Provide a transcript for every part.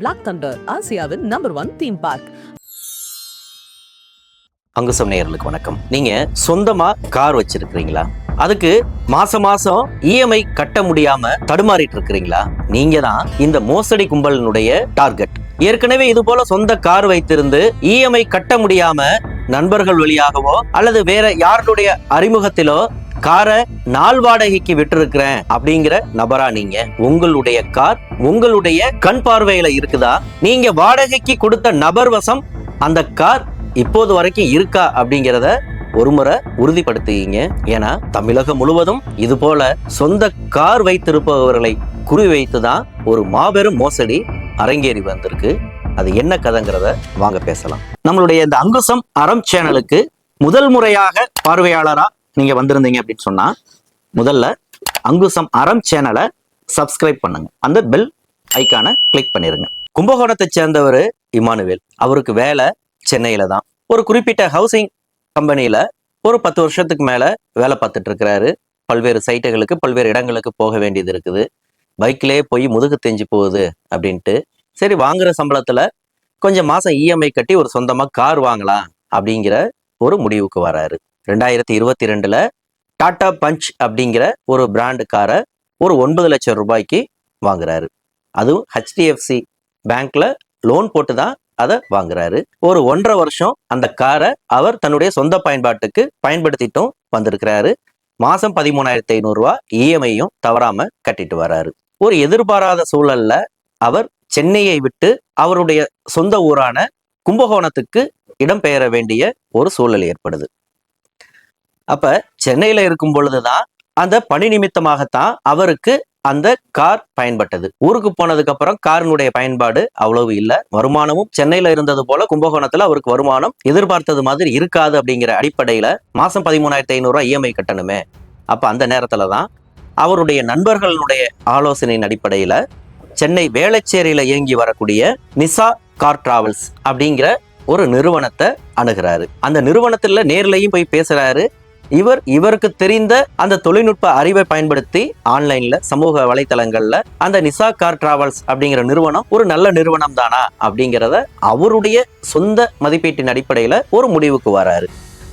Black Thunder ஆசியாவின் number one theme park Angusam நேயர்களுக்கு வணக்கம். நீங்க சொந்தமா கார் வச்சிருக்கிறீங்களா? அதுக்கு மாசம் மாசம் இஎம்ஐ கட்ட முடியாம தடுமாறிட்டு இருக்கிறீங்களா? நீங்க தான் இந்த மோசடி கும்பலினுடைய டார்கெட் ஏற்கனவே இது போல சொந்த கார் வைத்திருந்து இஎம்ஐ கட்ட முடியாம நண்பர்கள் வழியாகவோ அல்லது வேற யாருடைய அறிமுகத்திலோ காரை நாள் வாடகைக்கு விட்டுருக்கிறேன் அப்படிங்கிற நபரா நீங்க. உங்களுடைய கார் உங்களுடைய கண் பார்வையில இருக்குதா? நீங்க வாடகைக்கு கொடுத்த நபர் வசம் அந்த கார் இப்போது வரைக்கும் இருக்கா அப்படிங்கிறத ஒருமுறை உறுதிப்படுத்துவீங்க. ஏன்னா தமிழகம் முழுவதும் இது போல சொந்த கார் வைத்திருப்பவர்களை குறிவைத்து தான் ஒரு மாபெரும் மோசடி அரங்கேறி வந்திருக்கு. அது என்ன கதைங்கிறத வாங்க பேசலாம். நம்மளுடைய இந்த அங்குசம் அறம் சேனலுக்கு முதல் முறையாக பார்வையாளரா நீங்க வந்திருந்தீங்க அப்படின்னு சொன்னா முதல்ல அங்குசம் அறம் சேனலை சப்ஸ்கிரைப் பண்ணுங்க. அந்த பெல் ஐக்கானை கிளிக் பண்ணிருங்க. கும்பகோணத்தை சேர்ந்தவர் இமானுவேல். அவருக்கு வேலை சென்னையில தான். ஒரு குறிப்பிட்ட ஹவுசிங் கம்பெனியில ஒரு பத்து வருஷத்துக்கு மேல வேலை பார்த்துட்டு இருக்கிறாரு. பல்வேறு சைட்டுகளுக்கு பல்வேறு இடங்களுக்கு போக வேண்டியது இருக்குது. பைக்லயே போய் முதுகு தெஞ்சு போகுது அப்படின்ட்டு. சரி வாங்குற சம்பளத்துல கொஞ்சம் மாசம் இஎம்ஐ கட்டி ஒரு சொந்தமா கார் வாங்கலாம் அப்படிங்கிற ஒரு முடிவுக்கு வராரு. ரெண்டாயிரத்தி இருபத்தி ரெண்டுல டாடா பஞ்ச் அப்படிங்கிற ஒரு பிராண்டு காரை ஒரு ஒன்பது லட்சம் ரூபாய்க்கு வாங்குறாரு. அதுவும் ஹெச்டிஎஃப்சி பேங்க்ல லோன் போட்டு தான் அதை வாங்குறாரு. ஒரு ஒன்றரை வருஷம் அந்த காரை அவர் தன்னுடைய சொந்த பயன்பாட்டுக்கு பயன்படுத்திட்டும் வந்திருக்கிறாரு. மாசம் பதிமூணாயிரத்தி ஐநூறுரூவா இஎம்ஐயும் தவறாம கட்டிட்டு வராரு. ஒரு எதிர்பாராத சூழல்ல அவர் சென்னையை விட்டு அவருடைய சொந்த ஊரான கும்பகோணத்துக்கு இடம்பெயர வேண்டிய ஒரு சூழல் ஏற்படுது. அப்ப சென்னையில இருக்கும் பொழுதுதான் அந்த பணி நிமித்தமாகத்தான் அவருக்கு அந்த கார் பயன்பட்டது. ஊருக்கு போனதுக்கு அப்புறம் காரினுடைய பயன்பாடு அவ்வளவு இல்லை. வருமானமும் சென்னையில இருந்தது போல கும்பகோணத்துல அவருக்கு வருமானம் எதிர்பார்த்தது மாதிரி இருக்காது அப்படிங்கிற அடிப்படையில மாசம் பதிமூணாயிரத்தி ஐநூறு ரூபாய் இஎம்ஐ கட்டணுமே. அப்ப அந்த நேரத்துல தான் அவருடைய நண்பர்களுடைய ஆலோசனையின் அடிப்படையில சென்னை வேளச்சேரியில இயங்கி வரக்கூடிய நிசா கார் டிராவல்ஸ் அப்படிங்கிற ஒரு நிறுவனத்தை அணுகிறாரு. அந்த நிறுவனத்துல நேர்லையும் போய் பேசுறாரு. இவர் இவருக்கு தெரிந்த அந்த தொழில்நுட்ப அறிவை பயன்படுத்தி ஆன்லைன்ல சமூக வலைத்தளங்கள்ல அந்த நிசா கார் டிராவல்ஸ் அப்படிங்கிற நிறுவனம் ஒரு நல்ல நிறுவனம் தானா அப்படிங்கிறத அவருடைய சொந்த மதிப்பீட்டின் அடிப்படையில ஒரு முடிவுக்கு வராரு.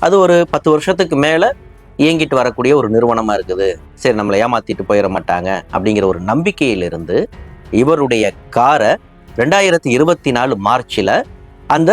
அது ஒரு பத்து வருஷத்துக்கு மேல இயங்கிட்டு வரக்கூடிய ஒரு நிறுவனமா இருக்குது. சரி நம்மளை ஏமாத்திட்டு போயிட மாட்டாங்க அப்படிங்கிற ஒரு நம்பிக்கையிலிருந்து இவருடைய காரை ரெண்டாயிரத்தி இருபத்தி நாலு மார்ச்சில் அந்த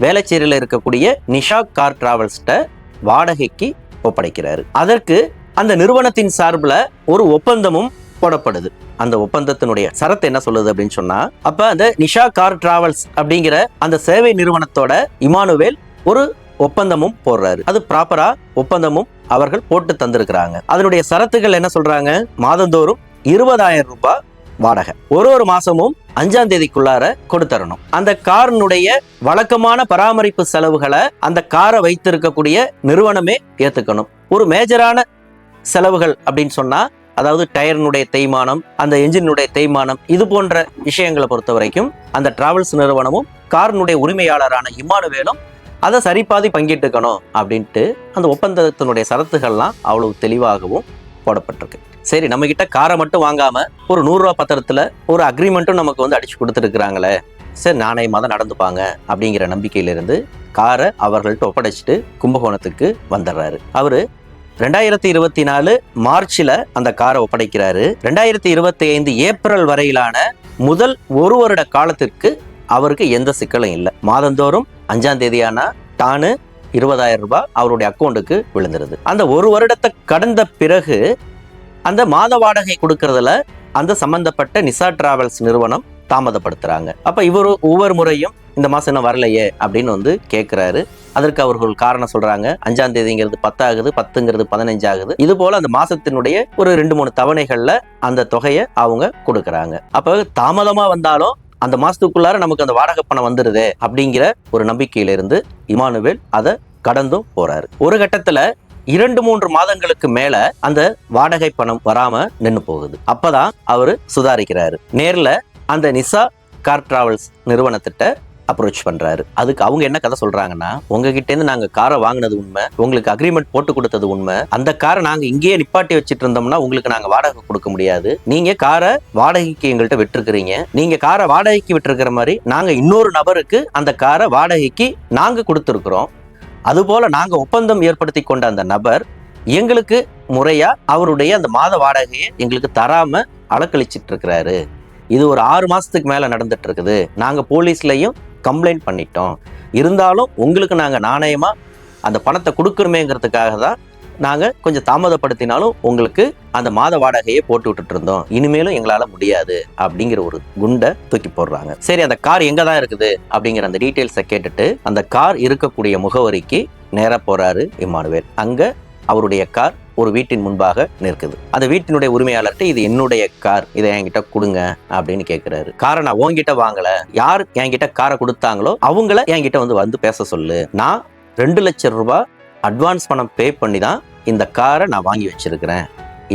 வேளச்சேரியில் இருக்கக்கூடிய நிஷா கார் டிராவல்ஸ்கிட்ட வாடகைக்கு ஒப்படைக்கிறார் அதற்கு அந்த நிறுவனத்தின் சார்பில் ஒரு ஒப்பந்தமும் போடப்படுது. அந்த ஒப்பந்தத்தினுடைய சரத்து என்ன சொல்லுது அப்படின்னு சொன்னா அப்ப அந்த நிஷா கார் டிராவல்ஸ் அப்படிங்கிற அந்த சேவை நிறுவனத்தோட இமானுவேல் ஒரு ஒப்பந்தமும் போடுறாரு. அது ப்ராப்பரா ஒப்பந்தமும் அவர்கள் போட்டு தந்திருக்கிறாங்க. அதனுடைய சரத்துகள் என்ன சொல்றாங்க? மாதந்தோறும் இருபதாயிரம் ரூபாய் வாடகை. ஒரு ஒரு மாசமும் அஞ்சாம் தேதிக்குள்ளார கொடுத்தரணும். அந்த காரினுடைய வழக்கமான பராமரிப்பு செலவுகளை அந்த காரை வைத்திருக்கக்கூடிய நிறுவனமே ஏத்துக்கணும். ஒரு மேஜரான செலவுகள் அப்படின்னு சொன்னா அதாவது டயரினுடைய தேய்மானம் அந்த என்ஜினுடைய தேய்மானம் இது போன்ற விஷயங்களை பொறுத்த வரைக்கும் அந்த டிராவல்ஸ் நிறுவனமும் காரினுடைய உரிமையாளரான இம்மானுவேலும் அதை சரிபாதி பங்கிட்டுக்கணும் அப்படின்ட்டு அந்த ஒப்பந்தத்தினுடைய சரத்துகள்லாம் அவ்வளவு தெளிவாகவும் போடப்பட்டிருக்கு. சரி நம்ம கிட்ட காரை மட்டும் வாங்காம ஒரு நூறுரூவா பத்திரத்துல ஒரு அக்ரிமெண்ட்டும் நமக்கு வந்து அடிச்சு கொடுத்துருக்குறாங்களே. சரி நாணயமாக தான் நடந்துப்பாங்க அப்படிங்கிற நம்பிக்கையிலிருந்து காரை அவர்கள்ட்ட ஒப்படைச்சிட்டு கும்பகோணத்துக்கு வந்துடுறாரு அவரு ரெண்டாயிரத்தி இருபத்தி நாலு மார்ச்ல அந்த காரை ஒப்படைக்கிறாரு. ரெண்டாயிரத்தி இருபத்தி ஐந்து ஏப்ரல் வரையிலான முதல் ஒரு வருட காலத்திற்கு அவருக்கு எந்த சிக்கலும் இல்லை. மாதந்தோறும் அஞ்சாம் தேதியானா டானு இருபதாயிரம் ரூபாய் அவருடைய அக்கௌண்ட்டுக்கு விழுந்துருது. அந்த ஒரு வருடத்தை கடந்த பிறகு அந்த மாத வாடகை கொடுக்கறதுல அந்த சம்பந்தப்பட்ட நிசா டிராவல்ஸ் நிறுவனம் தாமதப்படுத்துறாங்க. அப்ப இவர் ஒவ்வொரு முறையும் இந்த மாசம் என்ன வரலையே அப்படின்னு வந்து கேட்கிறாரு அதற்கு அவர்கள் காரணம் சொல்றாங்க. அஞ்சாம் தேதிங்கிறது பத்தாகுது பத்துங்கிறது பதினஞ்சு ஆகுது இது போல அந்த மாசத்தினுடைய ஒரு ரெண்டு மூணு தவணைகள்ல அந்த தொகையை அவங்க கொடுக்கறாங்க. அப்ப தாமதமா வந்தாலும் அந்த மாசத்துக்குள்ளார நமக்கு அந்த வாடகை பணம் வந்துருதே அப்படிங்கிற ஒரு நம்பிக்கையிலிருந்து இமானுவேல் அதை கடந்தும் போறாரு. ஒரு கட்டத்துல இரண்டு மூன்று மாதங்களுக்கு மேல அந்த வாடகை பணம் வராம நின்னு போகுது. அப்பதான் அவரு சுதாரிக்கிறாரு. நேர்ல அந்த நிசா கார் டிராவல்ஸ் நிறுவனத்திட்ட அப்ரோச் பண்றாரு. அதுக்கு அவங்க என்ன கதை சொல்றாங்கன்னா உங்ககிட்ட இருந்து நாங்க காரை வாங்கினது உண்மை உங்களுக்கு அக்ரிமெண்ட் போட்டு கொடுத்தது உண்மை. அந்த காரை நாங்க இங்கேயே நிப்பாட்டி வச்சுட்டு இருந்தோம்னா உங்களுக்கு நாங்க வாடகை கொடுக்க முடியாது. நீங்க காரை வாடகைக்கு எங்கள்கிட்ட விட்டுருக்கிறீங்க. நீங்க காரை வாடகைக்கு விட்டுருக்கிற மாதிரி நாங்க இன்னொரு நபருக்கு அந்த காரை வாடகைக்கு நாங்க கொடுத்துருக்குறோம். அதுபோல நாங்கள் ஒப்பந்தம் ஏற்படுத்தி கொண்ட அந்த நபர் எங்களுக்கு முறையா அவருடைய அந்த மாத வாடகையை எங்களுக்கு தராம அலக்கழிச்சிட்டு இருக்கிறாரு. இது ஒரு ஆறு மாசத்துக்கு மேல நடந்துட்டு இருக்குது. நாங்க போலீஸ்லயும் கம்ப்ளைண்ட் பண்ணிட்டோம். இருந்தாலும் உங்களுக்கு நாங்க நாணயமா அந்த பணத்தை கொடுக்கணுமேங்கிறதுக்காக தான் நாங்கள் கொஞ்சம் தாமதப்படுத்தினாலும் உங்களுக்கு அந்த மாத வாடகையை போட்டு விட்டுட்டு இருந்தோம் இனிமேலும் எங்களால் முடியாது அப்படிங்கிற ஒரு குண்டை தூக்கி போடுறாங்க. சரி அந்த கார் எங்கே தான் இருக்குது அப்படிங்கிற அந்த டீட்டெயில்ஸை கேட்டுட்டு அந்த கார் இருக்கக்கூடிய முகவரிக்கு நேராக போகிறாரு இம்மானுவேல். அங்கே அவருடைய கார் ஒரு வீட்டின் முன்பாக நிற்குது. அந்த வீட்டினுடைய உரிமையாளர்கிட்ட இது என்னுடைய கார் இதை என்கிட்ட கொடுங்க அப்படின்னு கேட்கிறாரு காரை நான் உன்கிட்ட வாங்கல யார் என்கிட்ட காரை கொடுத்தாங்களோ அவங்கள என்கிட்ட வந்து வந்து பேச சொல்லு. நான் ரெண்டு லட்சம் ரூபாய் அட்வான்ஸ் பணம் பே பண்ணி தான் இந்த காரை நான் வாங்கி வச்சிருக்கிறேன்.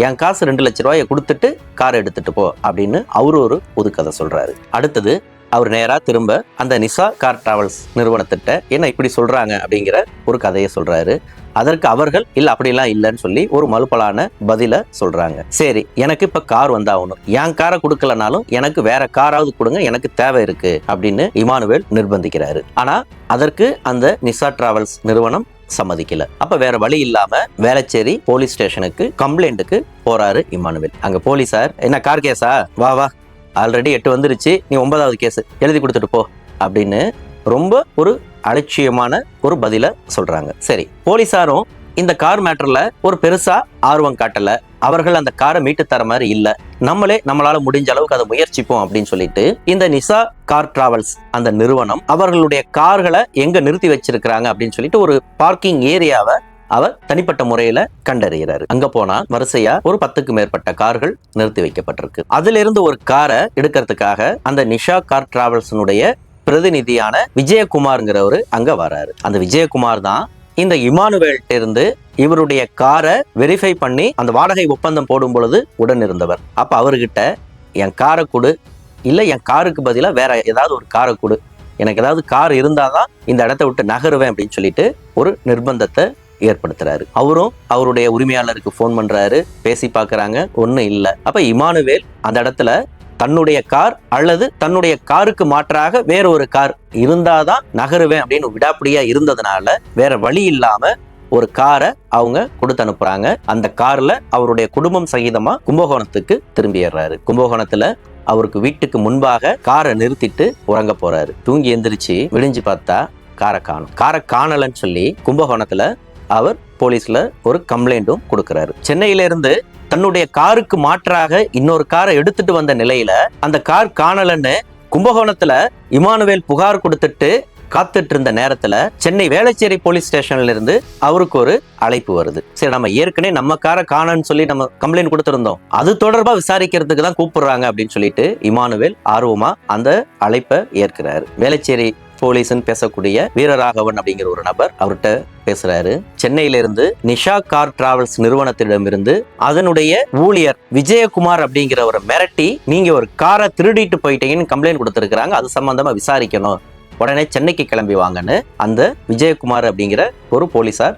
என் காசு ரெண்டு லட்ச ரூபாயை கொடுத்துட்டு காரை எடுத்துட்டு போ அப்படின்னு அவர் ஒரு புதுக்கதை சொல்றாரு. அடுத்தது அவர் நேராக திரும்ப அந்த நிசா கார் டிராவல்ஸ் நிறுவனத்திட்ட என்ன இப்படி சொல்றாங்க அப்படிங்கிற ஒரு கதையை சொல்றாரு. அதற்கு அவர்கள் இல்ல அப்படிலாம் இல்லைன்னு சொல்லி ஒரு மறுப்பலான பதில சொல்றாங்க. சரி எனக்கு இப்ப கார் வந்தாகணும் என் காரை கொடுக்கலனாலும் எனக்கு வேற காராவது கொடுங்க எனக்கு தேவை இருக்கு. அப்படின்னு இமானுவேல் நிர்பந்திக்கிறாரு. ஆனா அதற்கு அந்த நிசா டிராவல்ஸ் நிறுவனம் சம்மதிக்கல. அப்ப வேற வழி இல்லாம வேளச்சேரி போலீஸ் ஸ்டேஷனுக்கு கம்ப்ளைண்ட்டுக்கு போறாரு இமானுவேல் அங்க போலீஸார் என்ன கார் கேஸா? வா வா. ஆல்ரெடி எட்டு வந்துருச்சு. நீ ஒன்பதாவது கேஸ். எழுதி கொடுத்துட்டு போ. அப்படின்னு ரொம்ப ஒரு அலட்சியமான ஒரு பதில சொல்றாங்க. சரி போலீஸாரும் இந்த கார் மேட்டர்ல ஒரு பெருசா ஆர்வம் காட்டல. அவர்கள் அந்த காரை மீட்டு தர மாதிரி இல்ல. நம்மளே நம்மளால முடிஞ்ச அளவுக்கு அதை முயற்சிப்போம் அப்படின்னு சொல்லிட்டு இந்த நிசா கார் டிராவல்ஸ் அந்த நிறுவனம் அவர்களுடைய கார்களை எங்க நிறுத்தி வச்சிருக்கிறாங்க அப்படின்னு சொல்லிட்டு ஒரு பார்க்கிங் ஏரியாவை அவர் தனிப்பட்ட முறையில கண்டறிகிறாரு. அங்க போனா வரிசையா ஒரு பத்துக்கு மேற்பட்ட கார்கள் நிறுத்தி வைக்கப்பட்டிருக்கு. அதுல இருந்து ஒரு காரை எடுக்கிறதுக்காக அந்த நிஷா கார் டிராவல்ஸினுடைய பிரதிநிதியான விஜயகுமார்ங்கிறவரு அங்க வராரு. அந்த விஜயகுமார் தான் இந்த இமானுவேல்ட் இருந்து இவருடைய காரை வெரிஃபை பண்ணி அந்த வாடகை ஒப்பந்தம் போடும் பொழுது உடன் இருந்தவர். அப்ப அவர்கிட்ட என் காரை கொடு. இல்ல என் காருக்கு பதிலாக வேற ஏதாவது ஒரு காரை கொடு. எனக்கு ஏதாவது கார் இருந்தாதான் இந்த இடத்த விட்டு நகருவேன் அப்படின்னு சொல்லிட்டு ஒரு நிர்பந்தத்தை ஏற்படுத்துறாரு. அவரும் அவருடைய உரிமையாளருக்கு ஃபோன் பண்றாரு. பேசி பார்க்குறாங்க. ஒன்றும் இல்லை. அப்ப இமானுவேல் அந்த இடத்துல தன்னுடைய கார் அல்லது தன்னுடைய காருக்கு மாற்றாக வேற ஒரு கார் இருந்தாதான் நகருவேன் அப்படின்னு விடாப்பிடியா இருந்ததுனால வேற வழி இல்லாம ஒரு காரை அவங்க கொடுத்து அனுப்புறாங்க. அந்த கார்ல அவருடைய குடும்பம் சகிதமா கும்பகோணத்துக்கு திரும்பிடுறாரு கும்பகோணத்துல அவருக்கு வீட்டுக்கு முன்பாக காரை நிறுத்திட்டு உறங்க போறாரு. தூங்கி எந்திரிச்சு விடிஞ்சு பார்த்தா காரை காணும். காரை காணலன்னு சொல்லி கும்பகோணத்துல அவர் போலீஸ்ல ஒரு கம்ப்ளைண்ட்டும் கொடுக்குறாரு. சென்னையில இருந்து தன்னுடைய காருக்கு மாற்றாக இன்னொரு காரை எடுத்துட்டு வந்த நிலையில அந்த கார் காணலன்னு கும்பகோணத்துல இமானுவேல் புகார் கொடுத்துட்டு காத்துட்டு இருந்த நேரத்துல சென்னை வேளச்சேரி போலீஸ் ஸ்டேஷன்ல இருந்து அவருக்கு ஒரு அழைப்பு வருது. சரி நம்ம ஏற்கனவே நம்ம காரை காணன்னு சொல்லி நம்ம கம்ப்ளைண்ட் கொடுத்திருந்தோம். அது தொடர்பா விசாரிக்கிறதுக்கு தான் கூப்பிடுறாங்க அப்படின்னு சொல்லிட்டு இமானுவேல் ஆர்வமா அந்த அழைப்பை ஏற்கிறாரு. வேளச்சேரி போலீஸ்ன்னு பேசக்கூடிய வீரராகவன் அப்படிங்கிற ஒரு நபர் அவர்கிட்ட பேசுறாரு. சென்னையில இருந்து நிஷா கார் டிராவல்ஸ் நிறுவனத்திடமிருந்து அதனுடைய ஊழியர் விஜயகுமார் அப்படிங்கிறவரை மிரட்டி நீங்க ஒரு காரை திருடிட்டு போயிட்டீங்கன்னு கம்ப்ளைண்ட் கொடுத்துருக்காங்க அது சம்பந்தமா விசாரிக்கணும். உடனே சென்னைக்கு கிளம்பி வாங்கன்னு அந்த விஜயகுமார் அப்படிங்கிற ஒரு போலீசார்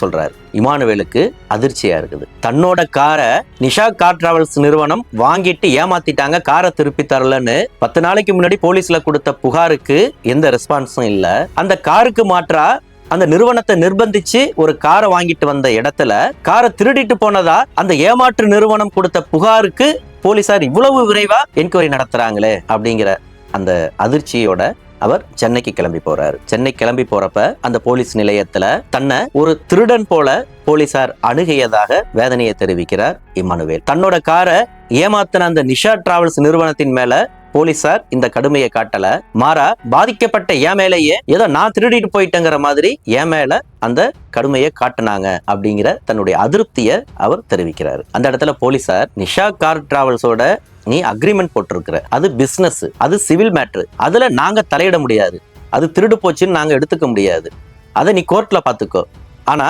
சொல்றாரு. இமானுவேலுக்கு அதிர்ச்சியா இருக்குது. தன்னோட காரை நிஷா கார் டிராவல்ஸ் நிறுவனம் வாங்கிட்டு ஏமாத்திட்டாங்க. காரை திருப்பி தரலன்னு பத்து நாளைக்கு முன்னாடி போலீஸ்ல கொடுத்த புகாருக்கு எந்த ரெஸ்பான்ஸும் இல்ல. அந்த காருக்கு மாற்றா அந்த நிறுவனத்தை நிர்பந்திச்சு ஒரு காரை வாங்கிட்டு வந்த இடத்துல காரை திருடிட்டு போனதா? அந்த ஏமாற்று நிறுவனம் கொடுத்த புகாருக்கு போலீசார் இவ்வளவு விரைவா என்கொயரி நடத்துறாங்களே அப்படிங்கிற அந்த அதிர்ச்சியோட அவர் சென்னைக்கு கிளம்பி போறாரு. சென்னை கிளம்பி போறப்ப அந்த போலீஸ் நிலையத்துல தன்னை ஒரு திருடன் போல போலீசார் அணுகியதாக வேதனையை தெரிவிக்கிறார் இம்மானுவேல். தன்னோட காரை ஏமாத்தின அந்த நிஷா டிராவல்ஸ் நிறுவனத்தின் மேல போலீசார் இந்த கடுமையை காட்டல. மாறா பாதிக்கப்பட்ட என் மேலேயே ஏதோ நான் திருடிட்டு போயிட்டேங்கிற மாதிரி என் மேல அந்த கடுமையை காட்டினாங்க அப்படிங்கிற தன்னுடைய அதிருப்தியை அவர் தெரிவிக்கிறார். அந்த இடத்துல போலீசார் நிஷா கார் டிராவல்ஸோட நீ அக்ரிமெண்ட் போட்டிருக்கிற. அது பிசினஸ் அது சிவில் மேட்ரு அதுல நாங்க தலையிட முடியாது. அது திருடு போச்சுன்னு நாங்க எடுத்துக்க முடியாது. அதை நீ கோர்ட்ல பாத்துக்கோ. ஆனா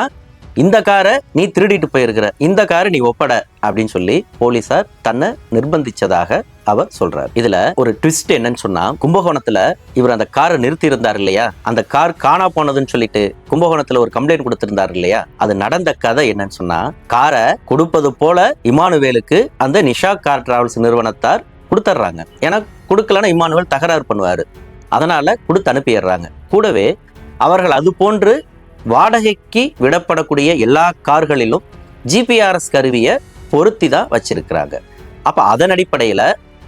இந்த காரை நீ திருடிட்டு போயிருக்கிற இந்த காரை நீ ஒப்பட அப்படின்னு சொல்லி போலீசார் தன்னை நிர்பந்திச்சதாக அவர் சொல்றார். இதுல ஒரு ட்விஸ்ட் என்னன்னு சொன்னா கும்பகோணத்துல இவர் அந்த காரை நிறுத்தி இருந்தார் இல்லையா? அந்த கார் காணா போனதுன்னு சொல்லிட்டு கும்பகோணத்துல ஒரு கம்ப்ளைண்ட் கொடுத்திருந்தார் இல்லையா? அது நடந்த கதை என்னன்னு சொன்னா காரை கொடுப்பது போல இமானுவேலுக்கு அந்த நிஷா கார் டிராவல்ஸ் நிறுவனத்தார் கொடுத்துட்றாங்க ஏன்னா கொடுக்கலன்னா இமானுவேல் தகராறு பண்ணுவாரு. அதனால கொடுத்து அனுப்பிடுறாங்க. கூடவே அவர்கள் அது போன்று வாடகைக்கு விடப்படக்கூடிய எல்லா கார்களிலும் ஜிபிஆர்எஸ் கருவியை பொருத்தி தான் வச்சிருக்கிறாங்க. அப்போ அதன் அடிப்படையில்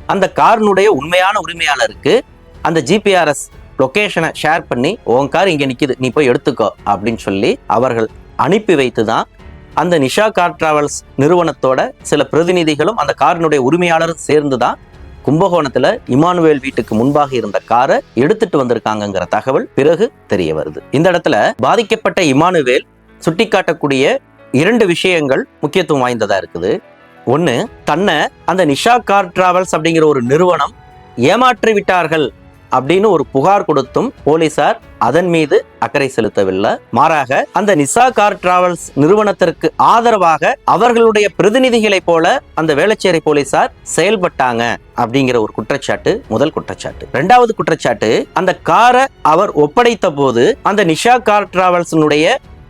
அந்த காரினுடைய உண்மையான உரிமையாளருக்கு அந்த ஜிபிஆர்எஸ் லொக்கேஷனை ஷேர் பண்ணி உன் கார் இங்கே நிற்கிது நீ போய் எடுத்துக்கோ அப்படின்னு சொல்லி அவர்கள் அனுப்பி வைத்து தான் அந்த நிஷா கார் டிராவல்ஸ் நிறுவனத்தோட சில பிரதிநிதிகளும் அந்த காரினுடைய உரிமையாளரும் சேர்ந்து தான் கும்பகோணத்துல இமானுவேல் வீட்டுக்கு முன்பாக இருந்த காரை எடுத்துட்டு வந்திருக்காங்கங்கிற தகவல் பிறகு தெரிய வருது. இந்த இடத்துல பாதிக்கப்பட்ட இமானுவேல் சுட்டிக்காட்டக்கூடிய இரண்டு விஷயங்கள் முக்கியத்துவம் வாய்ந்ததா இருக்குது. ஒன்று தன்னை அந்த நிஷா கார் டிராவல்ஸ் அப்படிங்கிற ஒரு நிறுவனம் ஏமாற்றி விட்டார்கள் அப்படின்னு ஒரு புகார் கொடுத்தும் போலீசார் அதன் மீது அக்கறை செலுத்தவில்லை. மாறாக அந்த நிசா கார் டிராவல்ஸ் நிறுவனத்திற்கு ஆதரவாக அவர்களுடைய பிரதிநிதிகளைப் போல அந்த வேளச்சேரி போலீசார் செயல்பட்டாங்க அப்படிங்கிற ஒரு குற்றச்சாட்டு முதல் குற்றச்சாட்டு. இரண்டாவது குற்றச்சாட்டு அந்த காரை அவர் ஒப்படைத்த போது அந்த நிஷா கார் டிராவல்ஸினுடைய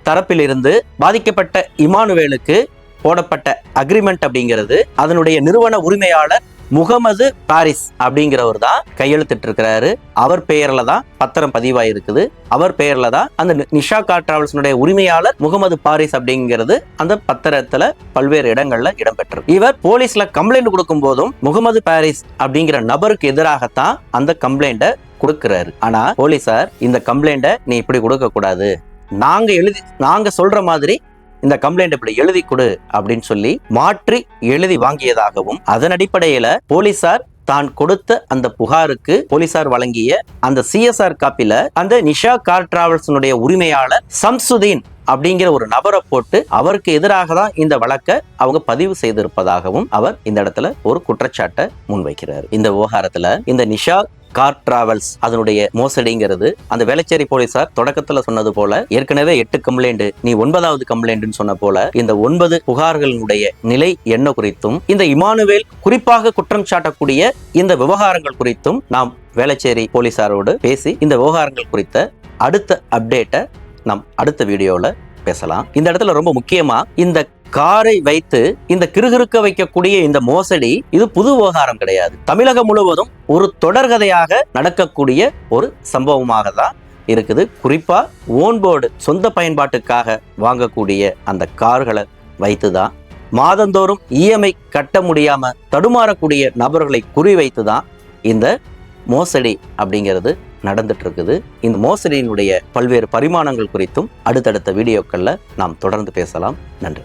தரப்பிலிருந்து பாதிக்கப்பட்ட இமானுவேலுக்கு போடப்பட்ட அக்ரிமெண்ட் அப்படிங்கிறது அதனுடைய நிறுவன உரிமையாளர் முகமது பாரிஸ் அப்படிங்கிறவர் தான் கையெழுத்திட்டு இருக்கிறாரு அவர் பெயர்ல தான் பத்திரம் பதிவாயிருக்குது. அவர் பெயர்ல தான் அந்த நி- நிஷா கார் டிராவல்ஸினுடைய உரிமையாளர் முகமது பாரிஸ் அப்படிங்கிறது அந்த பத்திரத்துல பல்வேறு இடங்கள்ல இடம்பெற்றிருக்கு. இவர் போலீஸ்ல கம்ப்ளைண்ட் கொடுக்கும் போதும் முகமது பாரிஸ் அப்படிங்கிற நபருக்கு எதிராகத்தான் அந்த கம்ப்ளைண்ட்டை கொடுக்கிறாரு. ஆனா போலீசார் இந்த கம்ப்ளைண்ட்டை நீ இப்படி கொடுக்க கூடாது நாங்க எழுதி நாங்க சொல்ற மாதிரி இந்த கம்ப்ளைண்ட் இப்படி எழுதி கொடு அப்படின்னு சொல்லி மாற்றி எழுதி வாங்கியதாகவும் அதன் அடிப்படையில போலீசார் தான் கொடுத்த அந்த புகாருக்கு போலீசார் வழங்கிய அந்த சிஎஸ்ஆர் காப்பில அந்த நிஷா கார் டிராவல்ஸினுடைய உரிமையாளர் சம்சுதீன் அப்படிங்கிற ஒரு நபரை போட்டு அவருக்கு எதிராக தான் இந்த வழக்கை அவங்க பதிவு செய்திருப்பதாகவும் அவர் இந்த இடத்துல ஒரு குற்றச்சாட்டை முன்வைக்கிறார். இந்த விவகாரத்துல இந்த நிஷா கார் டிராவல்ஸ் அதனுடைய மோசடிங்கிறது அந்த வேளச்சேரி போலீசார் தொடக்கத்துல சொன்னது போல ஏற்கனவே எட்டு கம்ப்ளைண்ட் நீ ஒன்பதாவது கம்ப்ளைண்ட்னு சொன்ன போல இந்த ஒன்பது புகார்களினுடைய நிலை என்ன குறித்தும் இந்த இமானுவேல் குறிப்பாக குற்றம் சாட்டக்கூடிய இந்த விவகாரங்கள் குறித்தும் நாம் வேளச்சேரி போலீசாரோடு பேசி இந்த விவகாரங்கள் குறித்த அடுத்த அப்டேட்டை நாம் அடுத்த வீடியோவில் பேசலாம். இந்த இடத்துல ரொம்ப முக்கியமா இந்த காரை வைத்து இந்த கிறுகிறுக்க வைக்கக்கூடிய இந்த மோசடி இது புது விவகாரம் கிடையாது. தமிழகம் முழுவதும் ஒரு தொடர்கதையாக நடக்கக்கூடிய ஒரு சம்பவமாக தான் இருக்குது. குறிப்பா ஓன்போர்டு சொந்த பயன்பாட்டுக்காக வாங்கக்கூடிய அந்த கார்களை வைத்து தான் மாதந்தோறும் இஎம்ஐ கட்ட முடியாம தடுமாறக்கூடிய நபர்களை குறிவைத்து தான் இந்த மோசடி அப்படிங்கிறது நடந்துட்டு இருக்குது இந்த மோசடியினுடைய பல்வேறு பரிமாணங்கள் குறித்தும் அடுத்தடுத்த வீடியோக்களில் நாம் தொடர்ந்து பேசலாம். நன்றி.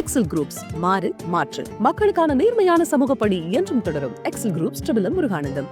எக்ஸல் குரூப்ஸ் மாறு மாற்று. மக்களுக்கான நேர்மையான சமூக பணி என்றும் தொடரும். Excel groups Muruganandam.